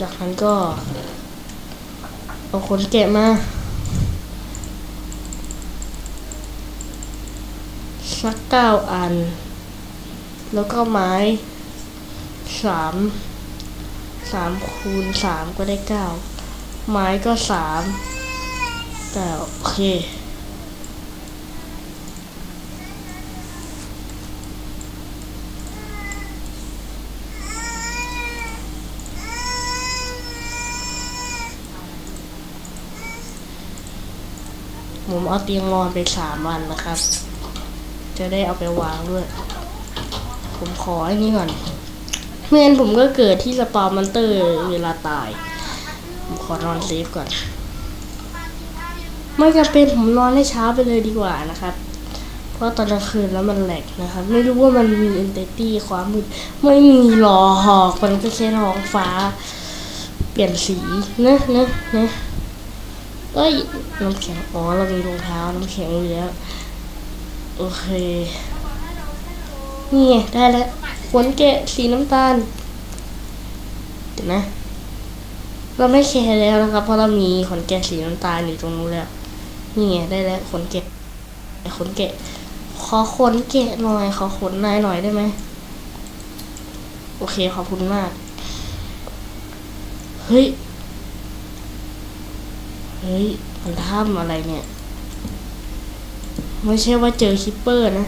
จากนั้นก็ เอาขนแกะมาสักเก้าอัน แล้วก็ไม้สามสามคูณสามก็ได้เก้าไม้ก็สามแต่โอเค ผมเอาเตียงนอนไปสามวันนะครับ จะได้เอาไปวางด้วย ผมขออ้นี้ก่อนไม่งั้นผมก็เกิดที่สปามันเตอร์เวลาตาย ผมขอนอนเซฟก่อน ไม่จำเป็นผมนอนให้เช้าไปเลยดีกว่านะครับ เพราะตอนกลางคืนแล้วมันแหลกนะครับ ไม่รู้ว่ามันมีเอนเตตี้ความมืดไม่มีหรอหอกมันก็แค่ท้องฟ้า เปลี่ยนสีนะนะนะ เอ้ยน้ำแข็งอ๋อเรามีรองเท้าน้ำแข็งอยู่แล้วโอเคนี่ไงได้แล้วขนแกะสีน้ำตาลเดี๋ยวนะเราไม่แคร์แล้วนะครับ เพราะเรามีขนแกะสีน้ำตาลอยู่ตรงนู้นแล้วนี่ไงได้แล้วขนแกะขนแกะ ขอขนแกะหน่อย ขอขนนายหน่อยได้ไหมโอเคขอบคุณมาก เฮ้ย ฮ้ยมันถ้ำอะไรเนี่ย ไม่ใช่ว่าเจอคิปเปอร์นะ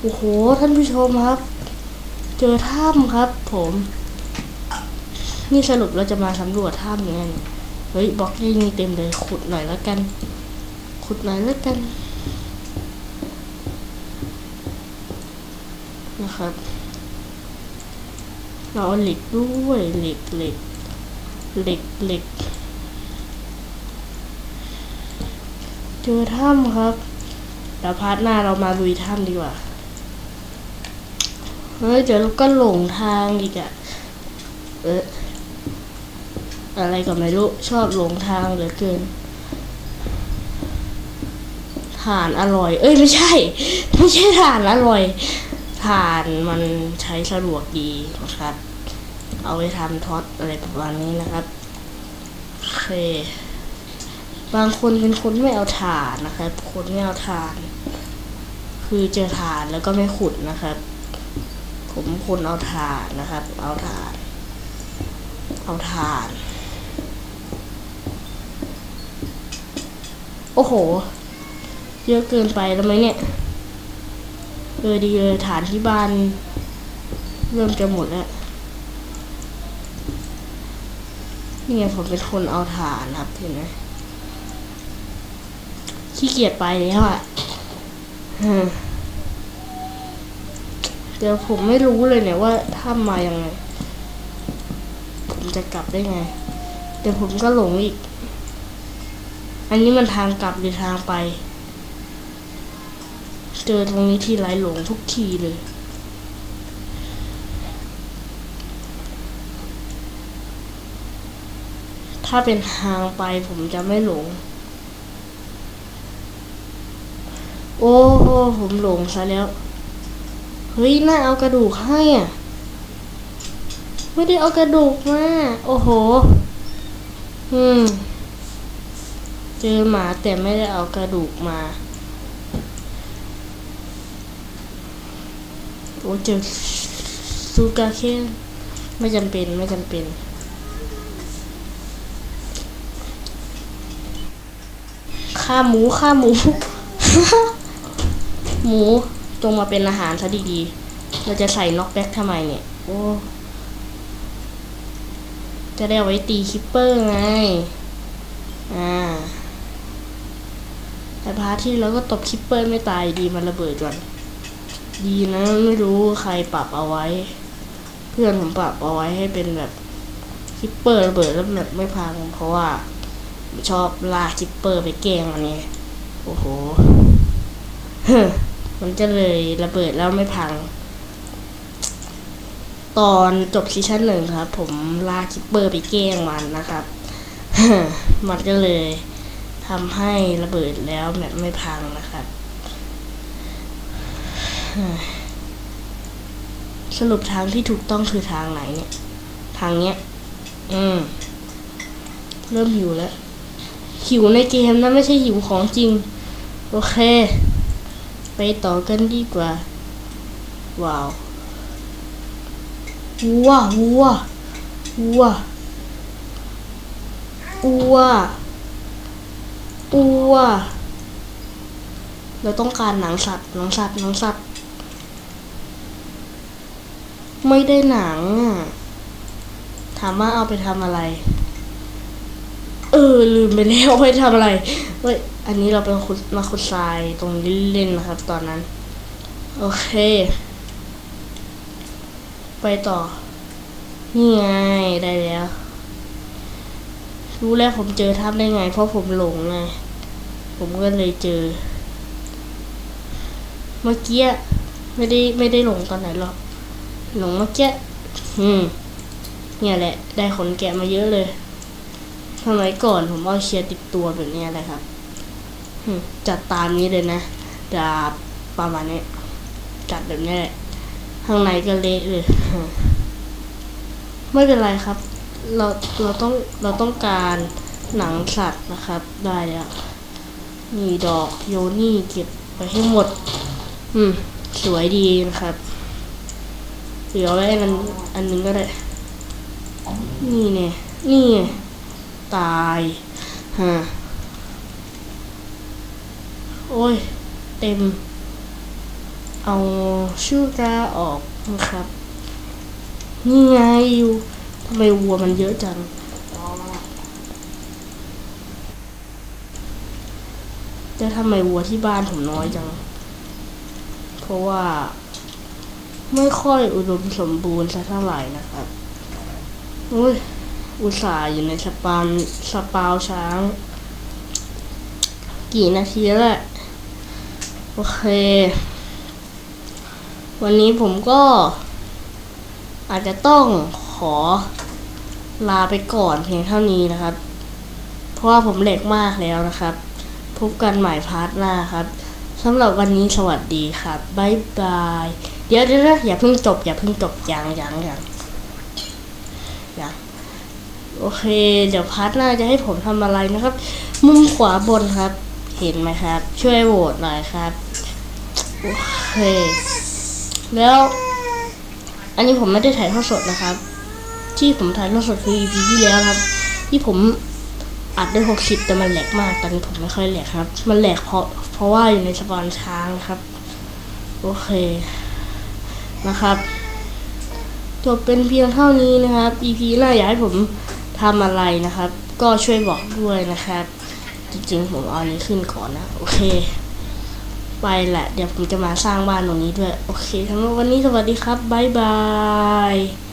โอ้โห ท่านผู้ชมครับ เจอถ้ำครับ ผม นี่สรุปเราจะมาสำรวจถ้ำยังไงเนี่ยเฮ้ยบล็อกนี่มีเต็มเลยขุดหน่อยแล้วกัน ขุดหน่อยแล้วกันนะครับเราเอาเหล็กด้วยเหล็กเหล็ก เหล็กเหล็กเจอถ้ำครับเดี๋ยวพาร์ทหน้าเรามาลุยถ้ำดีกว่า เฮ้ย เดี๋ยวเราก็หลงทางอีกอะเอออะไรก็ไม่รู้ ชอบหลงทางเหลือเกินถ่านอร่อย เอ้ยไม่ใช่ ไม่ใช่ถ่านอร่อยถ่านมันใช้สะดวกดีนะครับ เอาไว้ทำท็อตอะไรประมาณนี้นะครับโอเคบางคนเป็นคนไม่เอาถ่านนะครับ คนไม่เอาถ่าน คือเจอถ่านแล้วก็ไม่ขุดนะครับ ผมคนเอาถ่านนะครับ เอาถ่าน เอาถ่าน โอ้โห เยอะเกินไปแล้วไหมเนี่ยเออดีเลยฐานที่บ้าน เริ่มจะหมดแล้ว นี่ไงผมเป็นคนเอาถ่านครับเห็นไหมขี้เกียจไปแล้วอะเดี๋ยวผมไม่รู้เลยเนี่ยว่าถ้ามายังไง ผมจะกลับได้ไง เดี๋ยวผมก็หลงอีก อันนี้มันทางกลับหรือทางไป เจอตรงนี้ที่ไรหลงทุกทีเลย ถ้าเป็นทางไปผมจะไม่หลง โอ้โหผมหลงซะแล้ว เฮ้ยน่าเอากระดูกให้อะ ไม่ได้เอากระดูกมา โอ้โห อืม เจอหมาแต่ไม่ได้เอากระดูกมา โอ้เจอซูกาเคนไม่จำเป็นไม่จำเป็น ข้าหมูข้าหมู หมูจงมาเป็นอาหารซะดีๆ เราจะใส่น็อกแบ็กทำไมเนี่ย โอ้จะได้เอาไว้ตีคิปเปอร์ไง อ่า แต่พาที่เราก็ตบคิปเปอร์ไม่ตายดีมันระเบิดก่อน ดีนะไม่รู้ใครปรับเอาไว้ เพื่อนผมปรับเอาไว้ให้เป็นแบบคิปเปอร์ระเบิดแล้วแบบไม่พังเพราะว่า ชอบลากคิปเปอร์ไปแกล้งมันไงโอ้โหมันจะเลยระเบิดแล้วไม่พัง ตอนจบซีซั่นหนึ่งครับ ผมลากคิปเปอร์ไปแกล้งมันนะครับ มันก็เลยทำให้ระเบิดแล้วแบบไม่พังนะครับสรุปทางที่ถูกต้องคือทางไหนเนี่ย ทางเนี้ย อืม เริ่มหิวแล้ว หิวในเกมนะ ไม่ใช่หิวของจริง โอเค ไปต่อกันดีกว่า ว้าววัววัววัวอัวอัวเราต้องการหนังสัตว์หนังสัตว์หนังสัตว์ ไม่ได้หนัง ถามว่าเอาไปทำอะไร เออลืมไปแล้วไปทำอะไรเว้ยอันนี้เราเป็นคุณมาคุดทรายตรงเล่นๆนะครับ ตอนนั้น โอเค ไปต่อ นี่ไงได้แล้ว รู้แล้วผมเจอทับได้ไง เพราะผมหลงไง ผมก็เลยเจอ เมื่อกี้ไม่ได้ไม่ได้หลงตอนไหนหรอกหลงเมื่อกี้อืม เนี่ยแหละ ได้ขนแกะมาเยอะเลย สมัยก่อนผมเอาเชียร์ติดตัวแบบนี้ยเลยครับจัดตามนี้เลยนะดาบประมาณนี้ จัดแบบนี้แหละข้างในก็เละเลย ไม่เป็นไรครับ เราเราต้องเราต้องการหนังสัตว์นะครับ ได้แล้วนี่ดอกโยนี่เก็บไปให้หมด อืม สวยดีนะครับเหลือไว้อันอันอันนึงก็ได้ นี่เนี่ยนี่ ตายฮะโอ้ย เต็ม เอาชื่อกาออกนะครับ นี่ไงอยู่ทำไมวัวมันเยอะจังแต่ทำไมวัวที่บ้านผมน้อยจัง เพราะว่า ไม่ค่อยอุดมสมบูรณ์สักเท่าไหร่นะครับ อุ้ย อุตส่าห์อยู่ในสปามสปาวช้าง กี่นาทีแล้วแหละโอเค วันนี้ผมก็ อาจจะต้องขอลาไปก่อนเพียงเท่านี้นะครับ เพราะว่าผมเล็กมากแล้วนะครับ พบกันใหม่พาร์ทหน้าครับสำหรับวันนี้สวัสดีครับบ๊ายบาย เดี๋ยวเดี๋ยวอย่าเพิ่งจบ อย่าเพิ่งจบยังยังยังยัง โอเค เดี๋ยวพาร์ทหน้าจะให้ผมทำอะไรนะครับ มุมขวาบนครับ เห็นไหมครับ ช่วยโหวตหน่อยครับ โอเค แล้ว อันนี้ผมไม่ได้ถ่ายทอดสดนะครับ ที่ผมถ่ายทอดสดคือ EP ที่แล้วครับ ที่ผมอัดได้หกสิบแต่มันแหลกมาก ตอนนี้ผมไม่ค่อยแหลกครับ มันแหลกเพราะเพราะว่าอยู่ในสปอนช้างครับ โอเคนะครับจบเป็นเพียงเท่านี้นะครับ EP หน้าอยากให้ผม ทำอะไรนะครับ ก็ช่วยบอกด้วยนะครับ จริงๆผมเอาอันนี้ขึ้นก่อนนะโอเค ไปแหละ เดี๋ยวผมจะมาสร้างบ้านตรงนี้ด้วย โอเคสำหรับวันนี้สวัสดีครับบ๊ายบาย